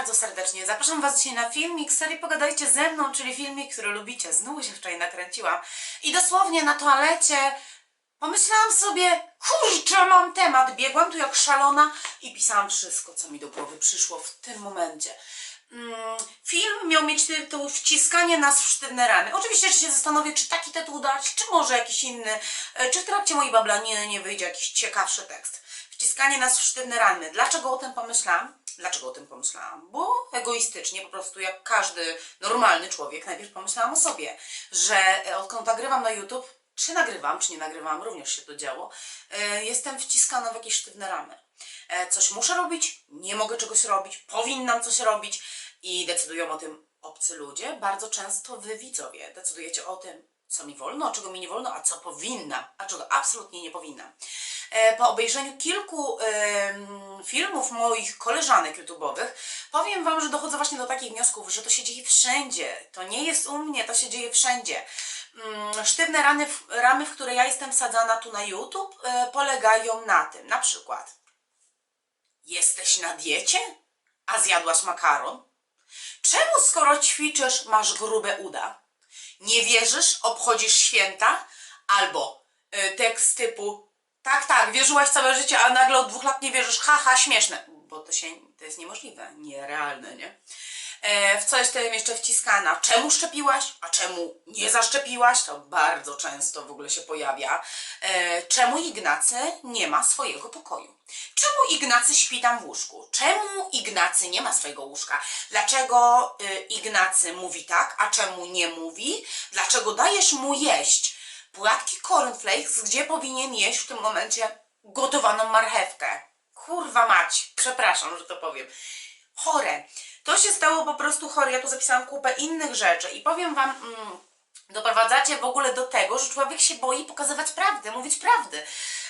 bardzo serdecznie. Zapraszam Was dzisiaj na filmik serii Pogadajcie ze mną, czyli filmik, który lubicie. Znowu się wczoraj nakręciłam. I dosłownie na toalecie pomyślałam sobie, kurczę, mam temat. Biegłam tu jak szalona i pisałam wszystko, co mi do głowy przyszło w tym momencie. Mm, Film miał mieć tytuł Wciskanie nas w sztywne ramy. Oczywiście jeszcze się zastanowię, czy taki tytuł dać, czy może jakiś inny, e, czy w trakcie mojej bablaniny nie wyjdzie jakiś ciekawszy tekst. Wciskanie nas w sztywne ramy. Dlaczego o tym pomyślałam? Dlaczego o tym pomyślałam? Bo egoistycznie, po prostu jak każdy normalny człowiek, najpierw pomyślałam o sobie, że e, odkąd nagrywam na YouTube, czy nagrywam, czy nie nagrywam, również się to działo, e, jestem wciskana w jakieś sztywne ramy. E, Coś muszę robić, nie mogę czegoś robić, powinnam coś robić i decydują o tym obcy ludzie. Bardzo często wy widzowie decydujecie o tym, co mi wolno, a czego mi nie wolno, a co powinnam, a czego absolutnie nie powinnam. E, Po obejrzeniu kilku filmów moich koleżanek YouTube'owych powiem Wam, że dochodzę właśnie do takich wniosków, że to się dzieje wszędzie. To nie jest u mnie, to się dzieje wszędzie. Mm, Sztywne rany, ramy, w które ja jestem wsadzana tu na YouTube, e, polegają na tym, na przykład Jesteś na diecie? A zjadłaś makaron? Czemu skoro ćwiczysz, masz grube uda? Nie wierzysz, obchodzisz święta? Albo y, tekst typu tak, tak, wierzyłaś całe życie, a nagle od dwóch lat nie wierzysz, haha, śmieszne. Bo to się, to jest niemożliwe, nierealne, nie? E, w co jestem jeszcze wciskana? Czemu szczepiłaś, a czemu nie zaszczepiłaś? To bardzo często w ogóle się pojawia. E, czemu Ignacy nie ma swojego pokoju? Czemu Ignacy śpi tam w łóżku? Czemu Ignacy nie ma swojego łóżka? Dlaczego y, Ignacy mówi tak, a czemu nie mówi? Dlaczego dajesz mu jeść płatki cornflakes, gdzie powinien jeść w tym momencie gotowaną marchewkę? Kurwa mać, przepraszam, że to powiem. Chore. To się stało po prostu chore. Ja tu zapisałam kupę innych rzeczy i powiem wam... Mm, doprowadzacie w ogóle do tego, że człowiek się boi pokazywać prawdę, mówić prawdy.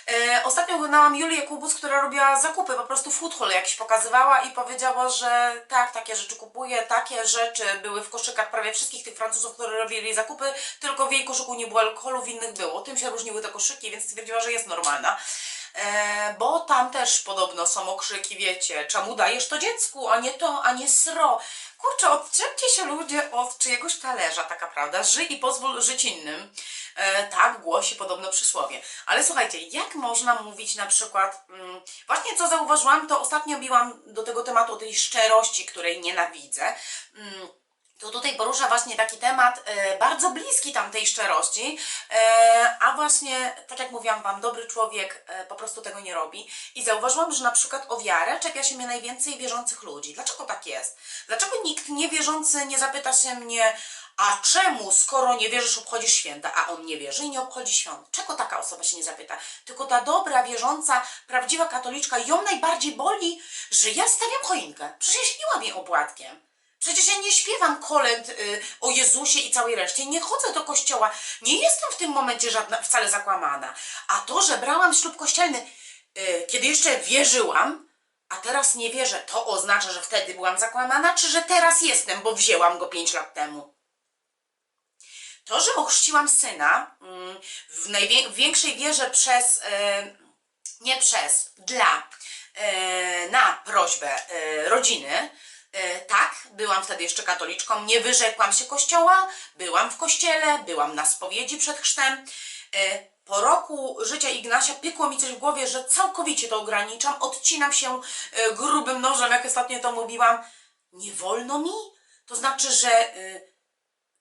E, ostatnio oglądałam Julię Kubus, która robiła zakupy, po prostu food haul jakiś pokazywała i powiedziała, że tak, takie rzeczy kupuje, takie rzeczy były w koszykach prawie wszystkich tych Francuzów, którzy robili zakupy, tylko w jej koszyku nie było alkoholu, w innych było. Tym się różniły te koszyki, więc stwierdziła, że jest normalna. E, bo tam też podobno są okrzyki, wiecie, czemu dajesz to dziecku, a nie to, a nie sro. Kurczę, odczepcie się ludzie od czyjegoś talerza, taka prawda, żyj i pozwól żyć innym. E, tak głosi podobno przysłowie. Ale słuchajcie, jak można mówić na przykład, mm, właśnie co zauważyłam, to ostatnio biłam do tego tematu o tej szczerości, której nienawidzę. Mm, to tutaj porusza właśnie taki temat e, bardzo bliski tamtej szczerości, e, a właśnie, tak jak mówiłam Wam, dobry człowiek e, po prostu tego nie robi. I zauważyłam, że na przykład o wiarę czepia się mnie najwięcej wierzących ludzi. Dlaczego tak jest? Dlaczego nikt niewierzący nie zapyta się mnie, a czemu, skoro nie wierzysz, obchodzisz święta, a on nie wierzy i nie obchodzi świąt? Czego taka osoba się nie zapyta? Tylko ta dobra, wierząca, prawdziwa katoliczka, ją najbardziej boli, że ja stawiam choinkę. Przecież ja śniłam jej opłatkiem. Przecież ja nie śpiewam kolęd y, o Jezusie i całej reszcie, nie chodzę do kościoła, nie jestem w tym momencie żadna, wcale zakłamana. A to, że brałam ślub kościelny, y, kiedy jeszcze wierzyłam, a teraz nie wierzę, to oznacza, że wtedy byłam zakłamana, czy że teraz jestem, bo wzięłam go pięć lat temu. To, że ochrzciłam syna mm, w największej wierze przez, e, nie przez, dla, e, na prośbę e, rodziny, tak, byłam wtedy jeszcze katoliczką, nie wyrzekłam się kościoła, byłam w kościele, byłam na spowiedzi przed chrztem. E, po roku życia Ignasia pykło mi coś w głowie, że całkowicie to ograniczam, odcinam się e, grubym nożem, jak ostatnio to mówiłam. Nie wolno mi? To znaczy, że e,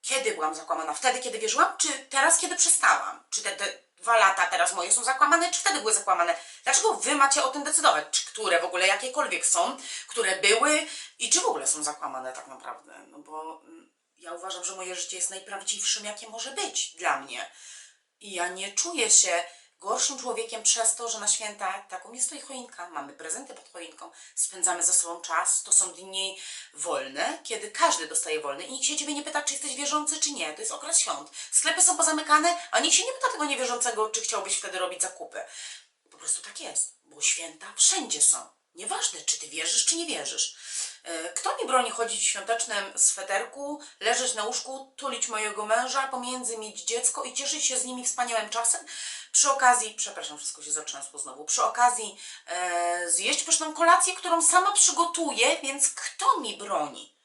kiedy byłam zakłamana? Wtedy, kiedy wierzyłam, czy teraz, kiedy przestałam? Czy te, te dwa lata teraz moje są zakłamane, czy wtedy były zakłamane? Dlaczego wy macie o tym decydować? Czy które w ogóle jakiekolwiek są, które były i czy w ogóle są zakłamane tak naprawdę? No bo mm, ja uważam, że moje życie jest najprawdziwszym, jakie może być dla mnie. I ja nie czuję się gorszym człowiekiem przez to, że na święta taką jest stoi choinka, mamy prezenty pod choinką, spędzamy ze sobą czas, to są dni wolne, kiedy każdy dostaje wolny i nikt się ciebie nie pyta, czy jesteś wierzący, czy nie. To jest okres świąt. Sklepy są pozamykane, a nikt się nie pyta tego niewierzącego, czy chciałbyś wtedy robić zakupy. Po prostu tak jest, bo święta wszędzie są. Nieważne, czy ty wierzysz, czy nie wierzysz. E, Kto mi broni chodzić w świątecznym sweterku, leżeć na łóżku, tulić mojego męża, pomiędzy mieć dziecko i cieszyć się z nimi wspaniałym czasem? Przy okazji, przepraszam, wszystko się zatrzęsło znowu, przy okazji e, zjeść pyszną kolację, którą sama przygotuję, więc kto mi broni?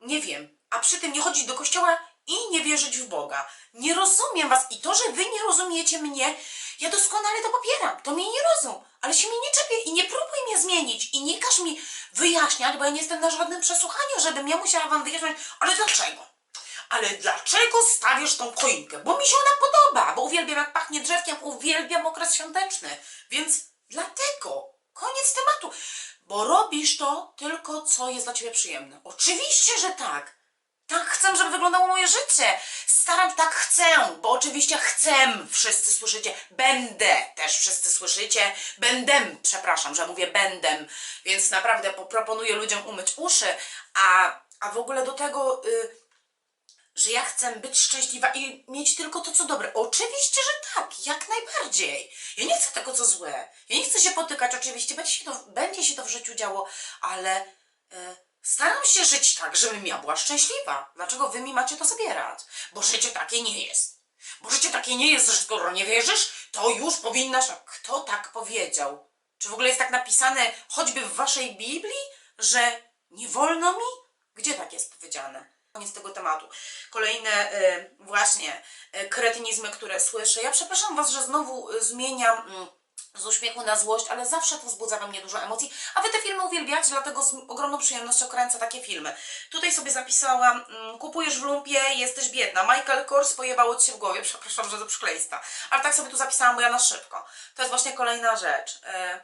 Nie wiem. A przy tym nie chodzić do kościoła i nie wierzyć w Boga. Nie rozumiem was i to, że wy nie rozumiecie mnie, ja doskonale to popieram. To mnie nie rozum, ale się mnie nie czepię i nie próbuj mnie zmienić i nie każ mi wyjaśniać, bo ja nie jestem na żadnym przesłuchaniu, żebym ja musiała wam wyjaśniać, ale dlaczego? Ale dlaczego stawiasz tą choinkę? Bo mi się ona podoba, bo uwielbiam jak pachnie drzewkiem, uwielbiam okres świąteczny. Więc dlatego, koniec tematu. Bo robisz to tylko, co jest dla ciebie przyjemne. Oczywiście, że tak. Tak chcę, żeby wyglądało moje życie. Staram tak chcę, bo oczywiście chcę, wszyscy słyszycie. Będę, też wszyscy słyszycie. Będę, przepraszam, że mówię będę, więc naprawdę po- proponuję ludziom umyć uszy, a, a w ogóle do tego, y, że ja chcę być szczęśliwa i mieć tylko to, co dobre. Oczywiście, że tak, jak najbardziej. Ja nie chcę tego, co złe. Ja nie chcę się potykać, oczywiście, będzie się to, będzie się to w życiu działo, ale e, staram się żyć tak, żebym ja była szczęśliwa. Dlaczego wy mi macie to zabierać? Bo życie takie nie jest. Bo życie takie nie jest, że skoro nie wierzysz, to już powinnaś... Kto tak powiedział? Czy w ogóle jest tak napisane choćby w waszej Biblii, że nie wolno mi? Gdzie tak jest powiedziane? Koniec tego tematu. Kolejne y, właśnie y, kretynizmy, które słyszę. Ja przepraszam was, że znowu y, zmieniam mm, z uśmiechu na złość, ale zawsze to wzbudza we mnie dużo emocji. A wy te filmy uwielbiacie, dlatego z ogromną przyjemnością kręcę takie filmy. Tutaj sobie zapisałam, mm, kupujesz w lumpie, jesteś biedna. Michael Kors pojebało ci się w głowie, przepraszam, że to przykleista. Ale tak sobie tu zapisałam, bo ja na szybko. To jest właśnie kolejna rzecz. Y,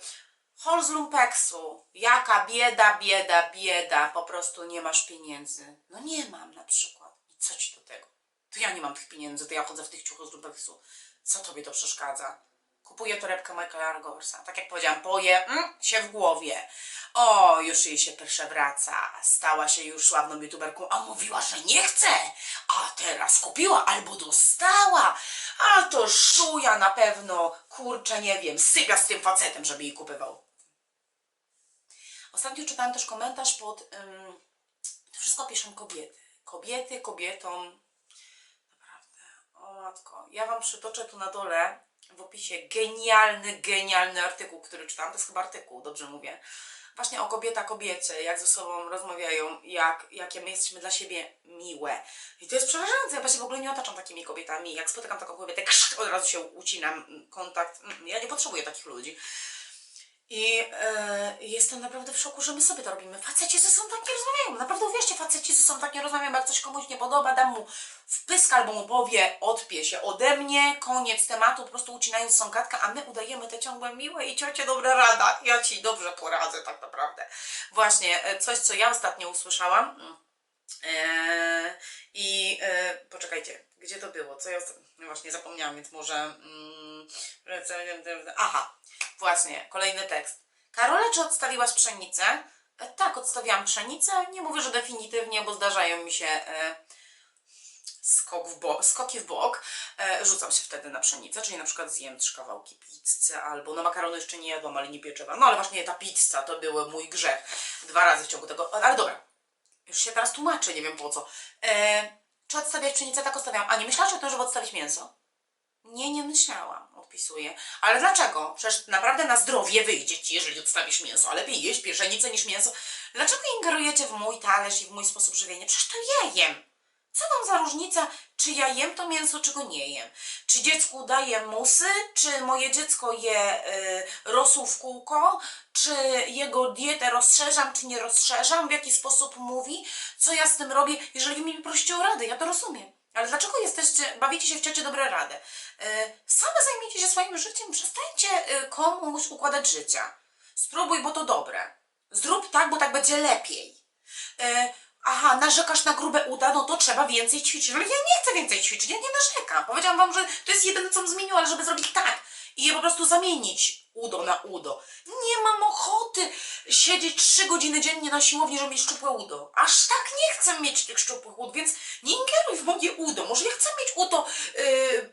Hol z lumpeksu. Jaka bieda, bieda, bieda. Po prostu nie masz pieniędzy. No nie mam na przykład. I co ci do tego? To ja nie mam tych pieniędzy, to ja chodzę w tych ciuchach z lumpeksu. Co tobie to przeszkadza? Kupuję torebkę Michaela Gorsa. Tak jak powiedziałam, poje mm, się w głowie. O, już jej się przewraca. Stała się już sławną youtuberką, a mówiła, że nie chce. A teraz kupiła albo dostała. A to szuja na pewno, kurczę, nie wiem, sypia z tym facetem, żeby jej kupywał. Ostatnio czytałam też komentarz pod. To wszystko piszą kobiety. Kobiety kobietom. Naprawdę. O matko. Ja wam przytoczę tu na dole w opisie genialny, genialny artykuł, który czytałam. To jest chyba artykuł, dobrze mówię. Właśnie o kobieta kobiecie, jak ze sobą rozmawiają, jak, jakie my jesteśmy dla siebie miłe. I to jest przerażające. Ja się w ogóle nie otaczam takimi kobietami. Jak spotykam taką kobietę, krzt, od razu się ucinam mm, kontakt. Mm, Ja nie potrzebuję takich ludzi. I e, jestem naprawdę w szoku, że my sobie to robimy. Faceci ze sobą tak nie rozmawiają. Naprawdę uwierzcie, faceci ze sobą tak nie rozmawiają. Jak coś komuś nie podoba, dam mu wpysk albo mu powie, odpie się ode mnie, koniec tematu, po prostu ucinając sąkatkę, a my udajemy te ciągłe miłe i ciocie dobra rada. Ja ci dobrze poradzę tak naprawdę. Właśnie, e, coś co ja ostatnio usłyszałam. mm, E, I poczekajcie, gdzie to było? Co ja. No właśnie zapomniałam, więc może. Mm, aha, właśnie, kolejny tekst. Karola, czy odstawiłaś pszenicę? E, tak, odstawiłam pszenicę. Nie mówię, że definitywnie, bo zdarzają mi się e, skok w bo- skoki w bok. E, rzucam się wtedy na pszenicę, czyli na przykład zjem trzy kawałki pizzy, albo no makaronu jeszcze nie jadłam, ale nie pieczywa. No ale właśnie ta pizza to był mój grzech. Dwa razy w ciągu tego. Ale dobra, już się teraz tłumaczę, nie wiem po co. E, czy odstawiać pszenicę? Tak odstawiam. A nie myślałaś o tym, żeby odstawić mięso? Nie, nie myślałam, odpisuję. Ale dlaczego? Przecież naprawdę na zdrowie wyjdzie ci, jeżeli odstawisz mięso, a lepiej jeść pszenicę niż mięso. Dlaczego ingerujecie w mój talerz i w mój sposób żywienia? Przecież to ja jem. Co tam za różnica, czy ja jem to mięso, czy go nie jem? Czy dziecku daję musy, czy moje dziecko je y, rosół w kółko, czy jego dietę rozszerzam, czy nie rozszerzam, w jaki sposób mówi, co ja z tym robię, jeżeli mi prosicie o radę, ja to rozumiem. Ale dlaczego jesteście, bawicie się w ciocie dobre rady? Y, same zajmijcie się swoim życiem, przestańcie y, komuś układać życia. Spróbuj, bo to dobre. Zrób tak, bo tak będzie lepiej. E, aha, narzekasz na grube uda, no to trzeba więcej ćwiczyć. Ale ja nie chcę więcej ćwiczyć, ja nie narzekam. Powiedziałam wam, że to jest jedyne, co bym zmieniła, ale żeby zrobić tak i je po prostu zamienić udo na udo. Nie mam ochoty siedzieć trzy godziny dziennie na siłowni, żeby mieć szczupłe udo. Aż tak nie chcę mieć tych szczupłych ud, więc nie ingeruj w moje udo. Może ja chcę mieć udo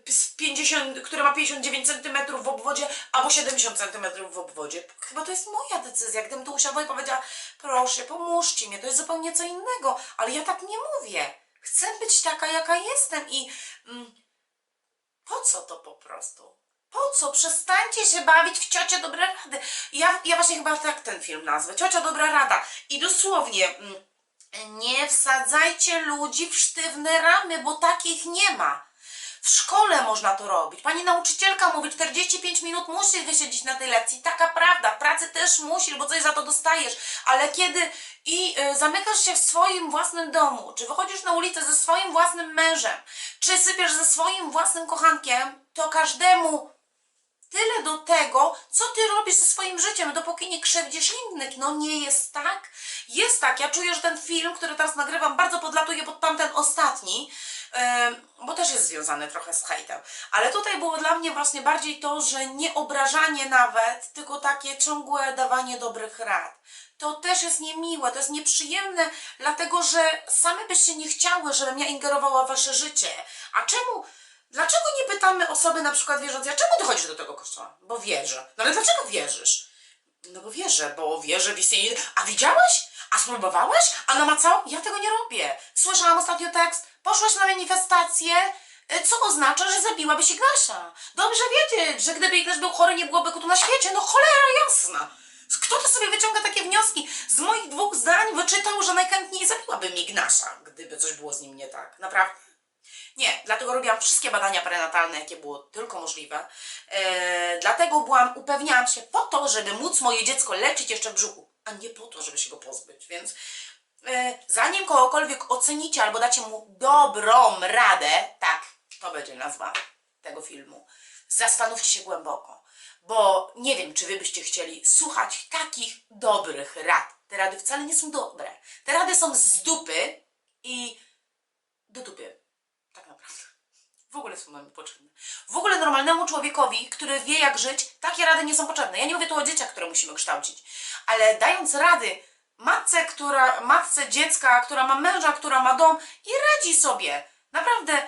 yy, z 50, które ma 59 cm w obwodzie, albo 70 cm w obwodzie. Chyba to jest moja decyzja. Gdybym tu usiadła i powiedziała, proszę, pomóżcie mi, to jest zupełnie co innego. Ale ja tak nie mówię. Chcę być taka, jaka jestem i mm, po co to po prostu? Po co? Przestańcie się bawić w ciocie dobre rady. Ja, ja właśnie chyba tak ten film nazwę. Ciocia dobra rada. I dosłownie, mm, nie wsadzajcie ludzi w sztywne ramy, bo takich nie ma. W szkole można to robić. Pani nauczycielka mówi, 45 minut musisz wysiedzieć na tej lekcji. Taka prawda, pracy też musisz, bo coś za to dostajesz. Ale kiedy i y, zamykasz się w swoim własnym domu, czy wychodzisz na ulicę ze swoim własnym mężem, czy sypiesz ze swoim własnym kochankiem, to każdemu tyle do tego, co ty robisz ze swoim życiem, dopóki nie krzywdzisz innych. No nie jest tak? Jest tak. Ja czuję, że ten film, który teraz nagrywam, bardzo podlatuje pod tamten ostatni, bo też jest związany trochę z hejtem. Ale tutaj było dla mnie właśnie bardziej to, że nie obrażanie nawet, tylko takie ciągłe dawanie dobrych rad. To też jest niemiłe, to jest nieprzyjemne, dlatego że same byście nie chciały, żebym ja ingerowała w wasze życie. A czemu Dlaczego nie pytamy osoby na przykład wierzącej, czemu ty chodzisz do tego kościoła? Bo wierzę. No ale dlaczego wierzysz? No bo wierzę, bo wierzę w istnienie. A widziałeś? A spróbowałeś? A namacał? Ja tego nie robię. Słyszałam ostatnio tekst. Poszłaś na manifestację, y, co oznacza, że zabiłabyś Ignasia. Dobrze wiedzieć, że gdyby Ignaś był chory, nie byłoby go tu na świecie. No cholera jasna. Kto to sobie wyciąga takie wnioski? Z moich dwóch zdań wyczytał, że najchętniej zabiłabym Ignasia, gdyby coś było z nim nie tak. Naprawdę. Nie, dlatego robiłam wszystkie badania prenatalne, jakie było tylko możliwe. E, dlatego byłam, upewniałam się po to, żeby móc moje dziecko leczyć jeszcze w brzuchu, a nie po to, żeby się go pozbyć. Więc e, zanim kogokolwiek ocenicie albo dacie mu dobrą radę, tak, to będzie nazwa tego filmu, zastanówcie się głęboko. Bo nie wiem, czy wy byście chcieli słuchać takich dobrych rad. Te rady wcale nie są dobre. Te rady są z dupy i do dupy. W ogóle są nam potrzebne. W ogóle normalnemu człowiekowi, który wie jak żyć, takie rady nie są potrzebne. Ja nie mówię tu o dzieciach, które musimy kształcić, ale dając rady matce, która, matce dziecka, która ma męża, która ma dom i radzi sobie. Naprawdę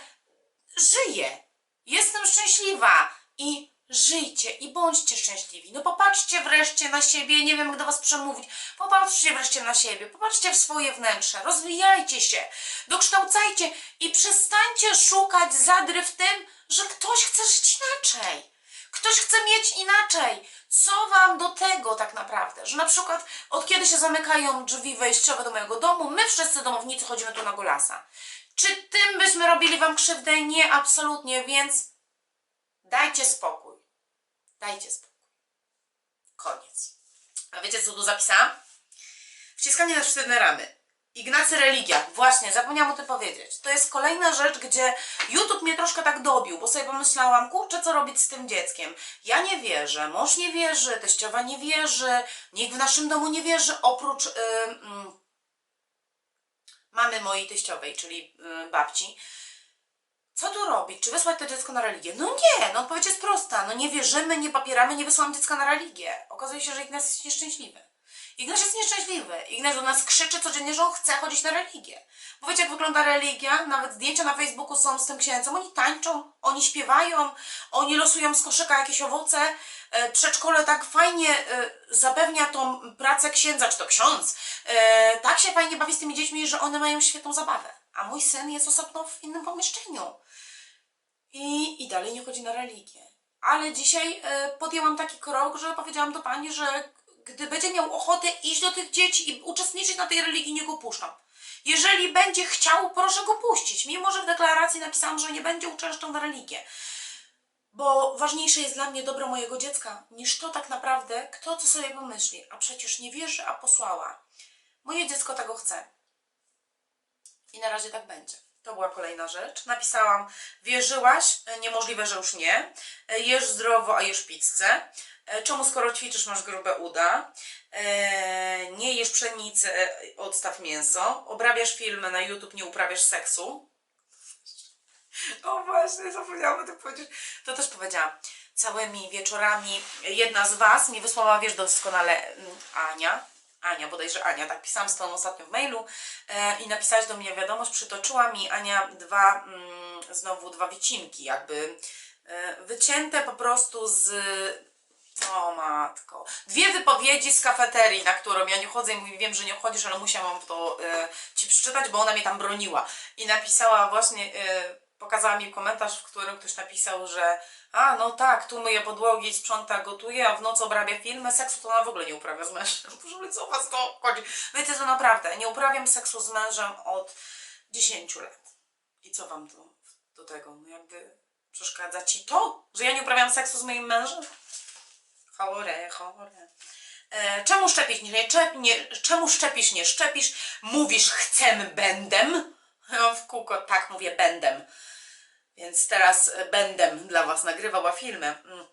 żyje. Jestem szczęśliwa i żyjcie i bądźcie szczęśliwi. No popatrzcie wreszcie na siebie, nie wiem jak do was przemówić. Popatrzcie wreszcie na siebie, popatrzcie w swoje wnętrze, rozwijajcie się, dokształcajcie i przestańcie szukać zadry w tym, że ktoś chce żyć inaczej. Ktoś chce mieć inaczej. Co wam do tego tak naprawdę? Że na przykład od kiedy się zamykają drzwi wejściowe do mojego domu, my wszyscy domownicy chodzimy tu na golasa. Czy tym byśmy robili wam krzywdę? Nie, absolutnie, więc dajcie spokój. Dajcie spokój. Koniec. A wiecie, co tu zapisałam? Wciskanie na sztywne ramy. Ignacy Religia. Właśnie, zapomniałam o tym powiedzieć. To jest kolejna rzecz, gdzie YouTube mnie troszkę tak dobił, bo sobie pomyślałam, kurczę, co robić z tym dzieckiem? Ja nie wierzę, mąż nie wierzy, teściowa nie wierzy, nikt w naszym domu nie wierzy, oprócz yy, yy, mamy mojej teściowej, czyli yy, babci. Co tu robić? Czy wysłać to dziecko na religię? No nie, no odpowiedź jest prosta. No nie wierzymy, nie papieramy, nie wysyłam dziecka na religię. Okazuje się, że Ignacy jest nieszczęśliwy. Ignacy jest nieszczęśliwy. Ignacy do nas krzyczy codziennie, że on chce chodzić na religię. Bo wiecie, jak wygląda religia? Nawet zdjęcia na Facebooku są z tym księdzem. Oni tańczą, oni śpiewają, oni losują z koszyka jakieś owoce. E, Przedszkole tak fajnie e, zapewnia tą pracę księdza, czy to ksiądz. E, Tak się fajnie bawi z tymi dziećmi, że one mają świetną zabawę. A mój syn jest osobno w innym pomieszczeniu i, i dalej nie chodzi na religię. Ale dzisiaj e, podjęłam taki krok, że powiedziałam do pani, że gdy będzie miał ochotę iść do tych dzieci i uczestniczyć na tej religii, nie go puszczam. Jeżeli będzie chciał, proszę go puścić. Mimo, że w deklaracji napisałam, że nie będzie uczęszczał na religię. Bo ważniejsze jest dla mnie dobro mojego dziecka, niż to tak naprawdę, kto co sobie pomyśli. A przecież nie wierzy, a posłała. Moje dziecko tego chce. I na razie tak będzie. To była kolejna rzecz. Napisałam, wierzyłaś, e, niemożliwe, że już nie. E, Jesz zdrowo, a jesz pizzę. E, Czemu skoro ćwiczysz, masz grube uda? Nie jesz pszenicy, odstaw mięso. Obrabiasz filmy na YouTube, nie uprawiasz seksu. O właśnie, zapomniałam o powiedzieć. To też powiedziałam. Całymi wieczorami jedna z Was mi wysłała, wiesz doskonale, mm, Ania, Ania, bodajże Ania, tak pisałam z tą ostatnio w mailu e, i napisałaś do mnie wiadomość, przytoczyła mi Ania dwa, mm, znowu dwa wycinki, jakby e, wycięte po prostu z o matko. Dwie wypowiedzi z kafeterii, na którą ja nie chodzę i mówię, wiem, że nie chodzisz, ale musiałam to e, ci przeczytać, bo ona mnie tam broniła. I napisała właśnie, e, pokazała mi komentarz, w którym ktoś napisał, że a no tak, tu myje podłogi, sprząta, gotuje, a w nocy obrabia filmy, seksu to ona w ogóle nie uprawia z mężem. Boże, co was to chodzi? Wiecie, to naprawdę, nie uprawiam seksu z mężem od 10 lat. I co wam to do tego? No jakby przeszkadza ci to, że ja nie uprawiam seksu z moim mężem? Chore, chore. E, czemu szczepić nie, czep, nie Czemu szczepisz, nie szczepisz? Mówisz chcę, będę. Ja w kółko tak mówię, będę. Więc teraz e, będę dla was nagrywała filmy. Mm.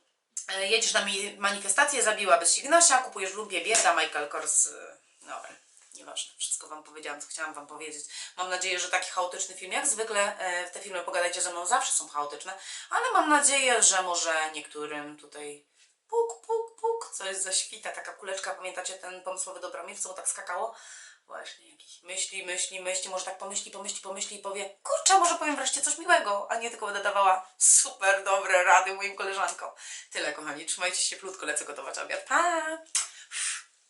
E, Jedziesz na manifestację, zabiłabyś Ignasia, kupujesz lumpie bieda, Michael Kors. e, Dobra, nieważne, wszystko wam powiedziałam, co chciałam wam powiedzieć. Mam nadzieję, że taki chaotyczny film, jak zwykle e, te filmy Pogadajcie ze mną zawsze są chaotyczne, ale mam nadzieję, że może niektórym tutaj puk, puk, puk, coś zaświta, taka kuleczka, pamiętacie ten pomysłowy Dobromir, co mu tak skakało? Właśnie, jakiś myśli, myśli, myśli, może tak pomyśli, pomyśli, pomyśli i powie, kurczę, może powiem wreszcie coś miłego, a nie tylko będę dawała super dobre rady moim koleżankom. Tyle, kochani, trzymajcie się cieplutko, lecę gotować obiad. Pa!